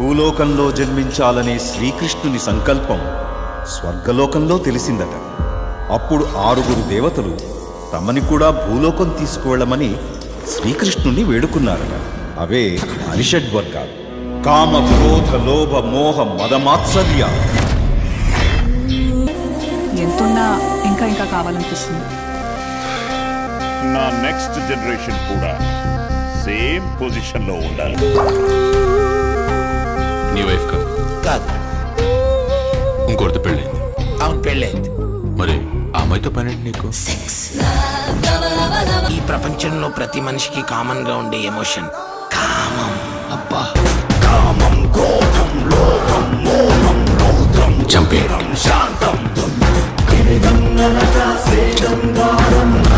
భూలోకంలో జన్మించాలనే శ్రీకృష్ణుని సంకల్పం స్వర్గలోకంలో తెలిసిందట. అప్పుడు ఆరుగురు దేవతలు తమని కూడా భూలోకం తీసుకువెళ్ళమని శ్రీకృష్ణుని వేడుకున్నారట. అవే అరిషడ్వర్గాలు. కామ క్రోధ లోభ మోహ మదమాత్సర్య ఎంతున్నా ఇంకా ఇంకా కావాలనిపిస్తుంది. నా నెక్స్ట్ జనరేషన్ కూడా సేమ్ పొజిషన్లో ఉండాలి. కాదు. ఇంకోటి పెళ్ళైంది. అవును పెళ్ళైంది. మరి ఆ అమ్మాయితో పని నీకు? ఈ ప్రపంచంలో ప్రతి మనిషికి కామన్గా ఉండే ఎమోషన్. కామం. అబ్బా. కామం క్రోధం లోకం మోహం రౌద్రం చంపేయడం. శాంతం కిరిదం నరక సేదం దారం